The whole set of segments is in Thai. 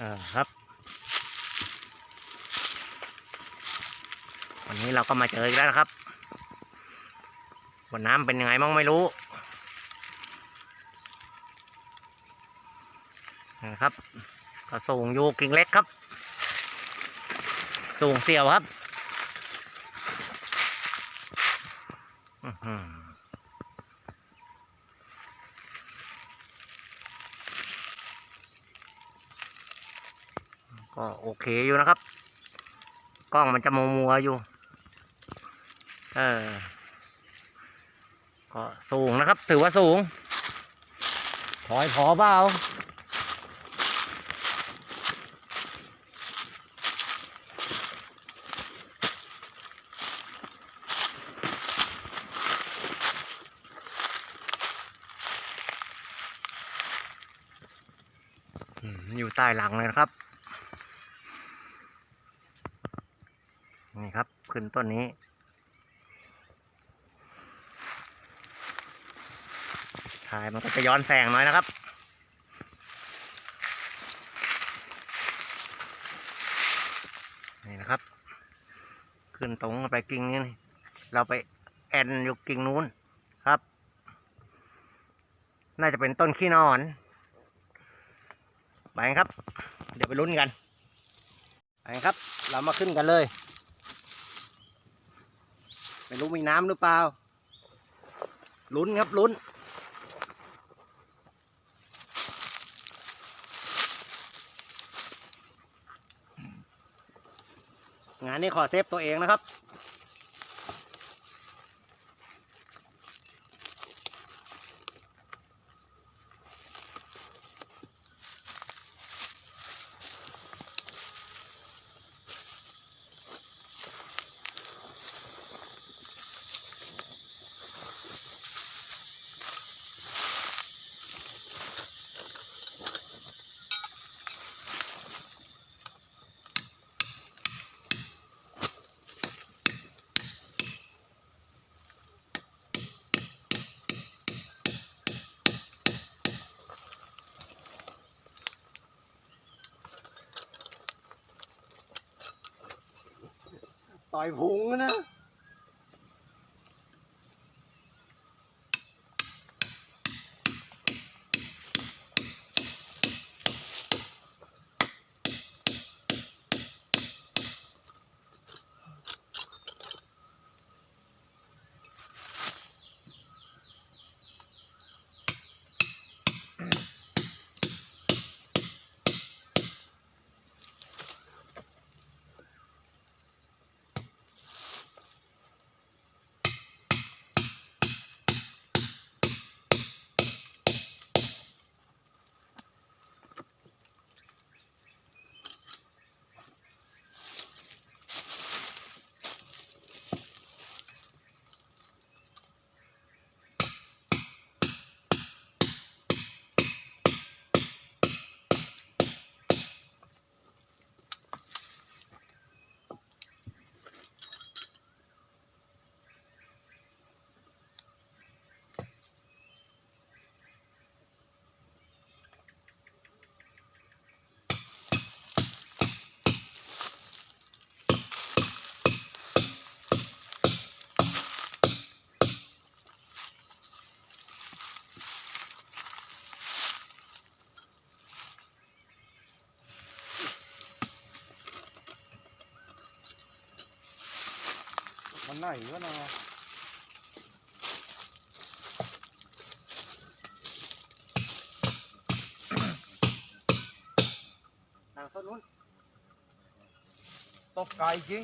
อ่าครับ วันนี้เราก็มาเจออีกแล้วนะครับวันน้ำเป็นยังไงมั่งไม่รู้นะครับก็สูงอยู่กิ่งเล็กครับ สูงเสียวครับอื้อหือก็โอ เคอยู่นะครับ กล้องมันจะมัวมัวๆอยู่ เออ ก็สูงนะครับ ถือว่าสูง ถอยพอเปล่าอยู่ใต้หลังเลยนะครับ นี่ครับ ขึ้นต้นนี้ ถ่ายมันก็จะย้อนแสงหน่อยนะครับ นี่นะครับ ขึ้นตรงไปกิ่งนี้ เราไปแอนอยู่กิ่งนู้นครับ น่าจะเป็นต้นขี้นอน ไปครับ เดี๋ยวไปลุ้นกันไปครับ เรามาขึ้นกันเลย ไม่รู้มีน้ำหรือเปล่า ลุ้นครับลุ้น งานนี้ขอเซฟตัวเองนะครับ ต่อยพุงนะ ไหนวะเนาะทางต้นนู้นตกไก่จริง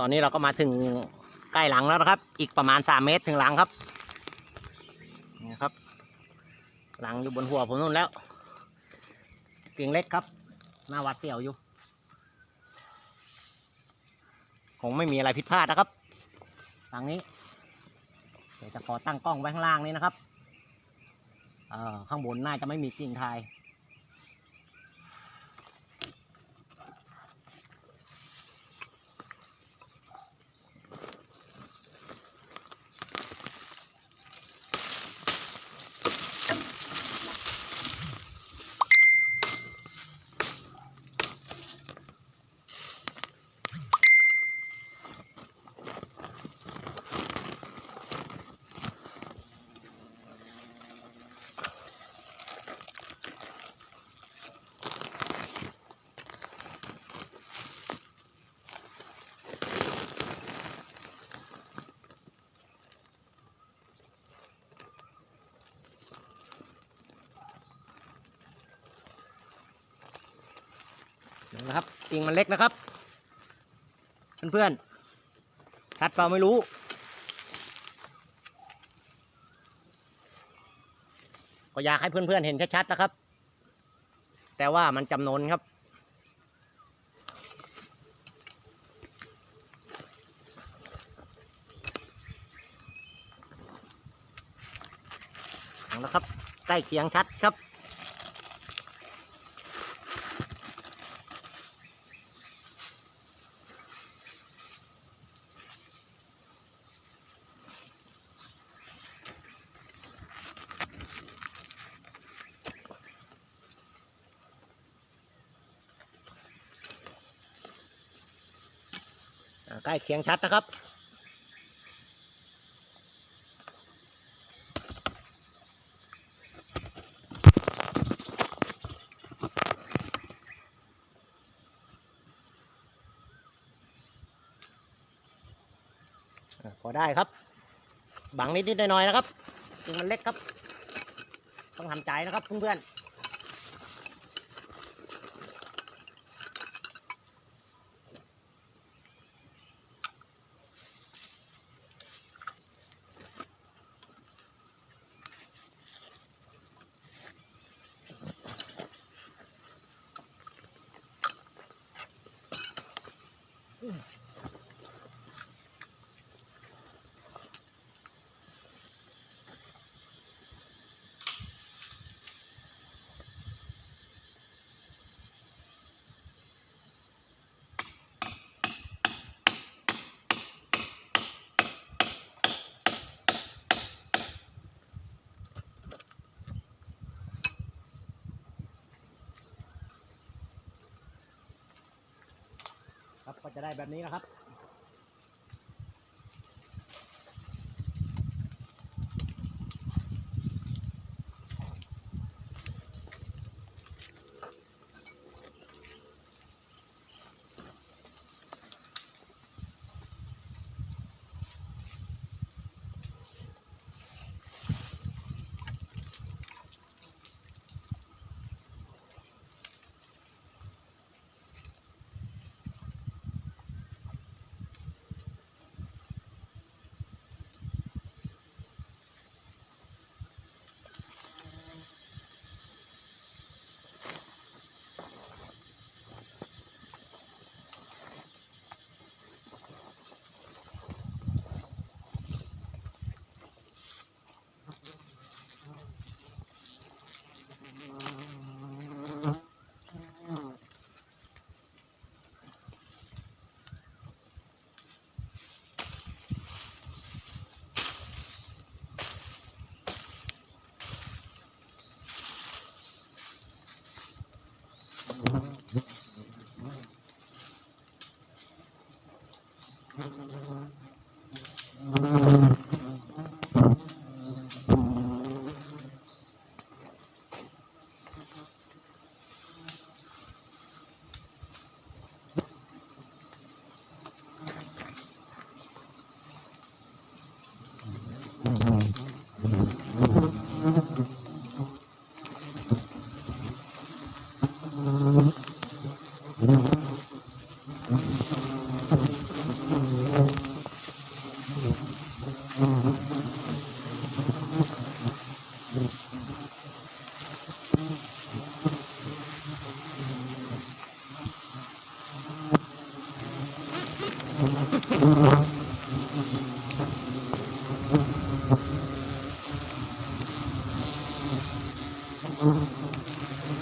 ตอนนี้เราก็มาถึงใกล้หลังแล้วนะครับ อีกประมาณสามเมตรถึงหลังครับนี่ครับ หลังอยู่บนหัวผมนู่นแล้วเกิ่งเล็กครับ หน้าวัดเสี่ยวอยู่ คงไม่มีอะไรผิดพลาดนะครับทางนี้ เดี๋ยวจะขอตั้งกล้องไว้ข้างล่างนี้นะครับเอ่อข้างบนน่าจะไม่มีกิ่งทาย กิ่งมันเล็กนะครับ เพื่อนๆชัดเปล่าไม่รู้ ก็อยากให้เพื่อนๆเห็นชัดๆนะครับ แต่ว่ามันจำนวนครับเอาละครับ ใกล้เคียงชัดครับ ล้เคียงชัดนะครับ พอได้ครับ บังนิดนิดๆหน่อยๆนะครับ มันเล็กครับ ต้องทำใจนะครับเพื่อนๆ จะได้แบบนี้นะครับ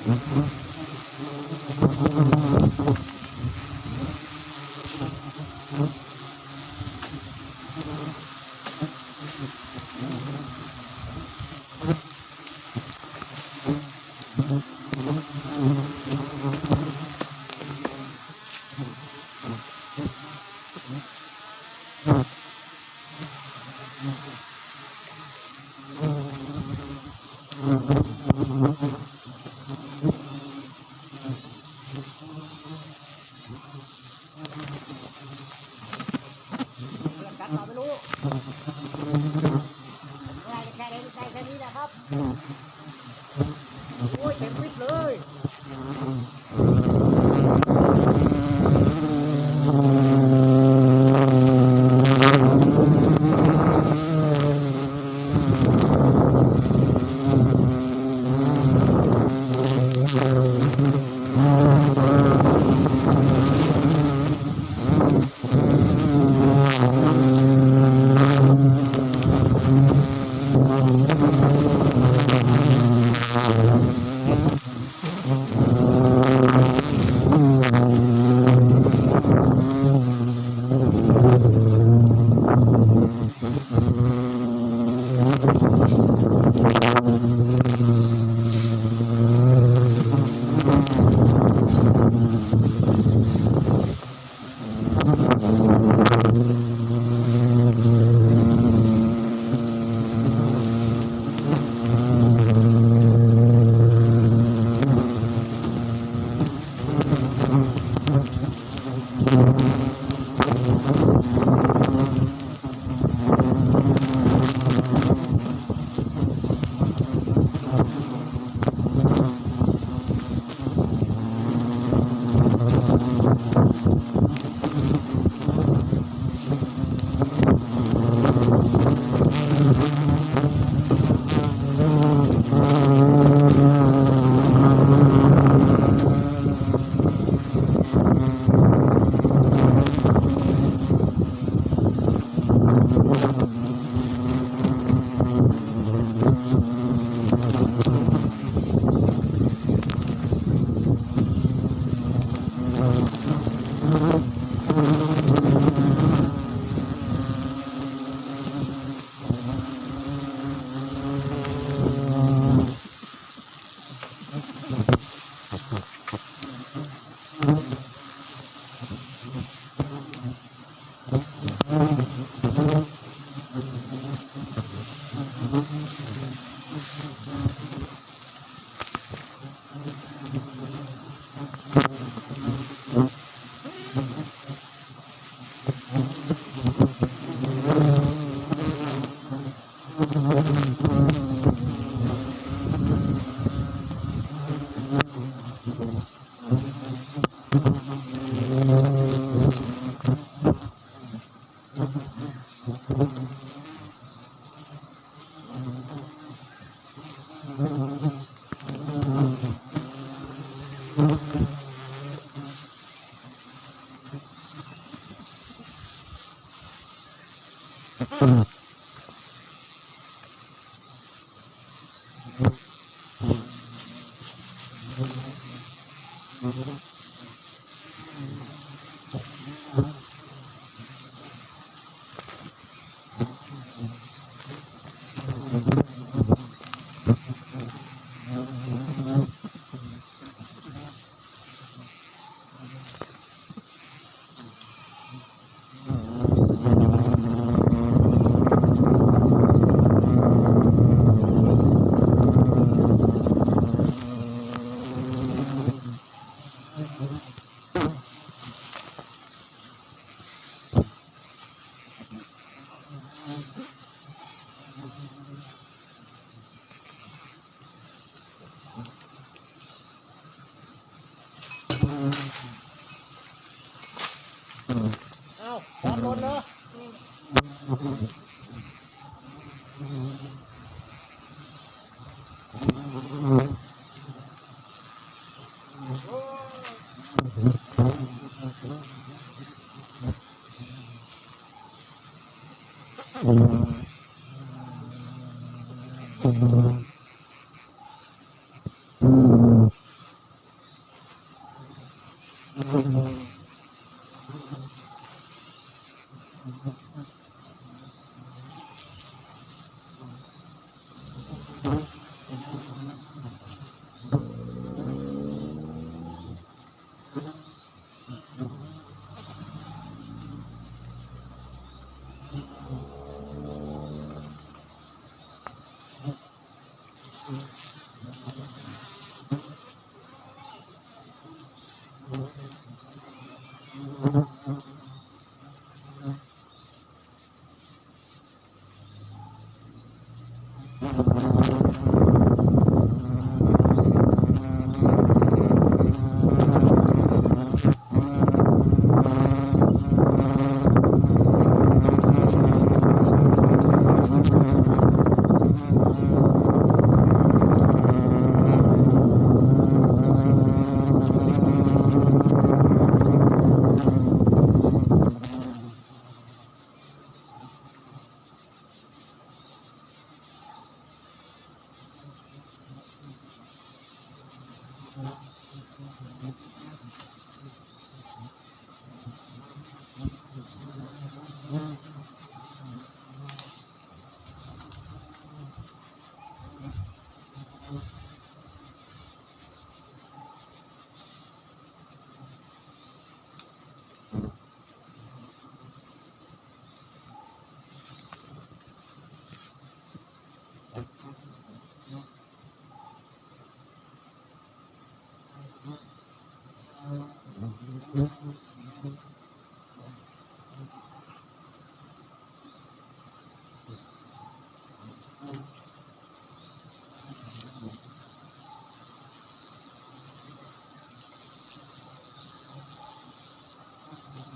กั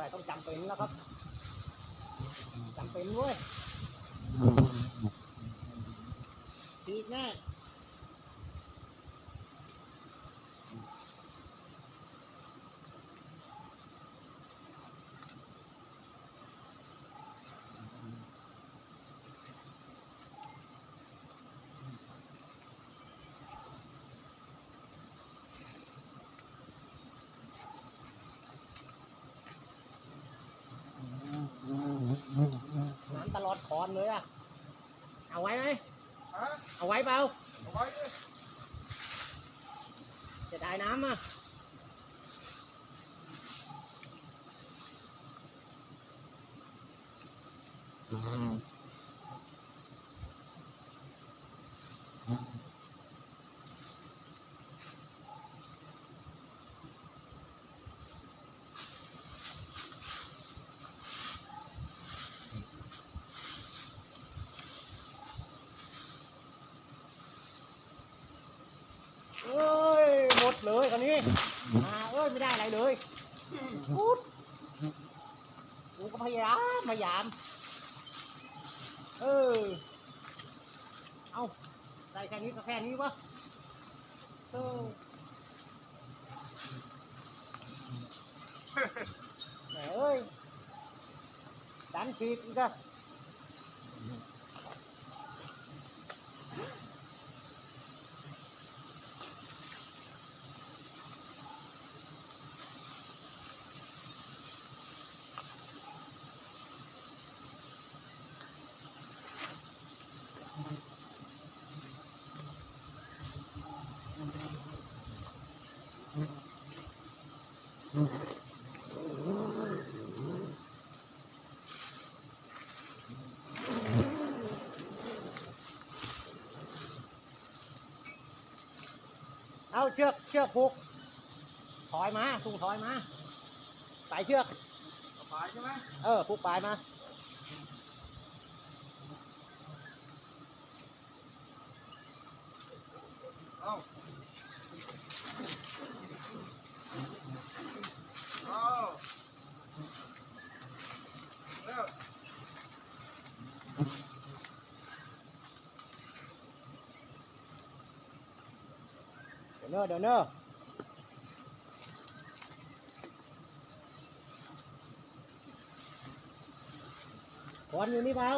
สงสัยต้องจำเป็นแล้วครับจำเป็นเว้ยทีแน่ คอนเลยอะเอาไว้ไหมฮะเอาไว้เปล่า เอาไว้ดิจะได้น้ำอะ เอ้ย หมดเลยคันนี้ มาเอ้ยไม่ได้อะไรเลยพูดกูก็พยายามพยายาม เออ เอาได้แค่นี้ก็แค่นี้วะเออแหมเอ้ยดันขีดอีกอะ เอาเชือกเชือกผูกถอยมาสูงถอยมาสายเชือกปลายใช่ไหมเออผูกปลายมา เอ้าเอ้าเร็ว เดี๋ยวเน อะเดี๋ยวเนอะควันอยู่นี่เปล่า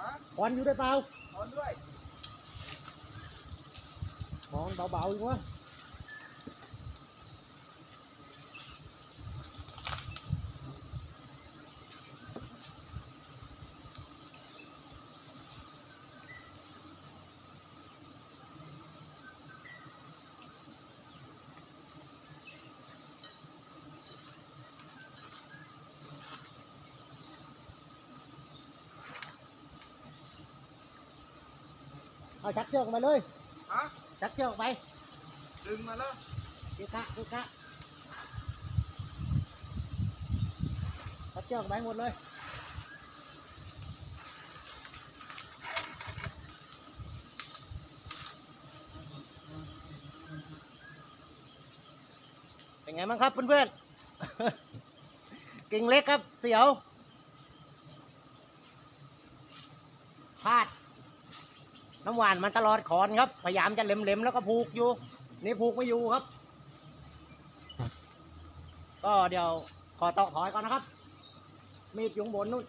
ฮะควันอยู่ด้วยเปล่าถอนด้วยมองเบาๆอีกวะ เอาชักเชือกออกมาเลยฮะชักเชือกออกไป ดึงมาแล้วคือกะคือกะชักเชือกออกไปหมดเลยเป็นไงบ้างครับเพื่อนๆกิ่งเล็กครับเสียวพลาด น้ำหวานมันตลอดขอนครับ พยายามจะเล็มๆแล้วก็ผูกอยู่ นี่ผูกไม่อยู่ครับ ก็เดี๋ยวขอตอกถอยก่อนนะครับ มีดอยู่ข้างบนนู่น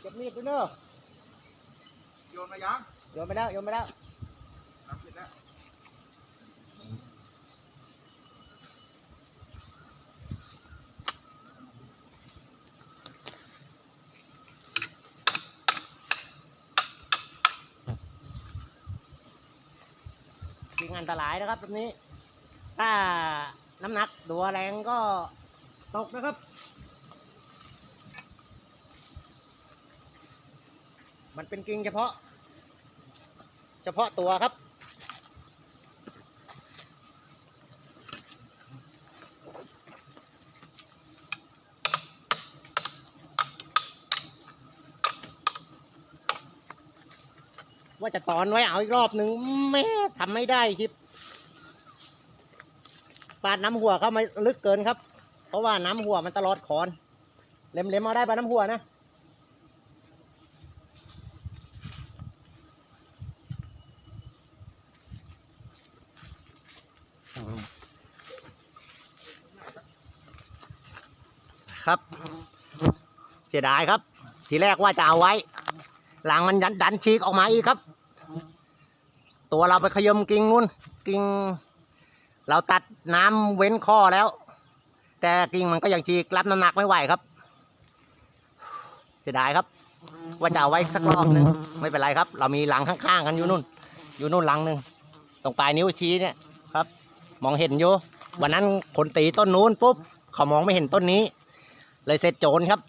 เก็บมีดด้วยเนอะ โยนมายัง โย นไปแล้วโยนไปแล้วทำเสร็จแล้วจริงอันตรายนะครับแบบนี้ ถ้าน้ำหนักตัวแรงก็ตกนะครับ มันเป็นกิ่งเฉพาะ เฉพาะตัวครับ ว่าจะตอนไว้เอาอีกรอบหนึ่งแม่ทำไม่ได้คลิปปาดน้ำหัวเข้ามาลึกเกินครับ เพราะว่าน้ำหัวมันตลอดขอน เล็มๆเอาได้ปาดน้ำหัวนะ สียดายครับ ทีแรกว่าจะเอาไว้ หลังมันดันดันฉีกออกมาอีกครับ ตัวเราไปขยมกิ่งนู่นกิ่งเราตัดน้ำเว้นข้อแล้ว แต่กิ่งมันก็ยังฉีกรับน้ำหนักไม่ไหวครับ เสียดายครับ ว่าจะเอาไว้สักรอบหนึ่งไม่เป็นไรครับ เรามีหลังข้างๆกันอยู่นู่น อยู่นู่นหลังหนึ่งตรงปลายนิ้วชี้เนี่ยครับ มองเห็นอยู่วันนั้นคนตีต้นนู้นปุ๊บเขามองไม่เห็นต้นนี้ เลยเสร็จโจรครับ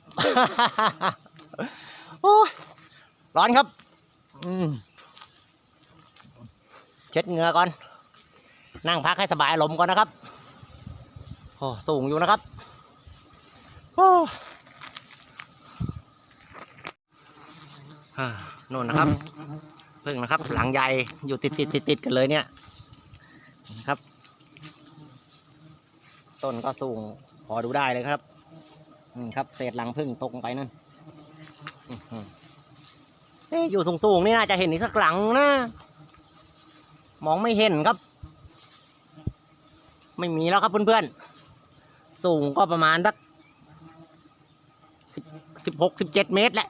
โอ้ร้อนครับเช็ดเหงื่อก่อน นั่งพักให้สบายลมก่อนนะครับโอ้สูงอยู่นะครับโอ้อ่าโน่นนะครับพึ่งนะครับ หลังใหญ่อยู่ติดติดติดติดๆกันเลยเนี่ยครับ ต้นก็สูงพอดูได้เลยครับ ครับเศษหลังพึ่งตกลงไปนั่นนี่อยู่สูงๆนี่น่าจะเห็นอีกสักหลังนะมองไม่เห็นครับ ไม่มีแล้วครับเพื่อนๆสูงก็ประมาณสักสิบหกสิบเจ็ดเมตรแหละ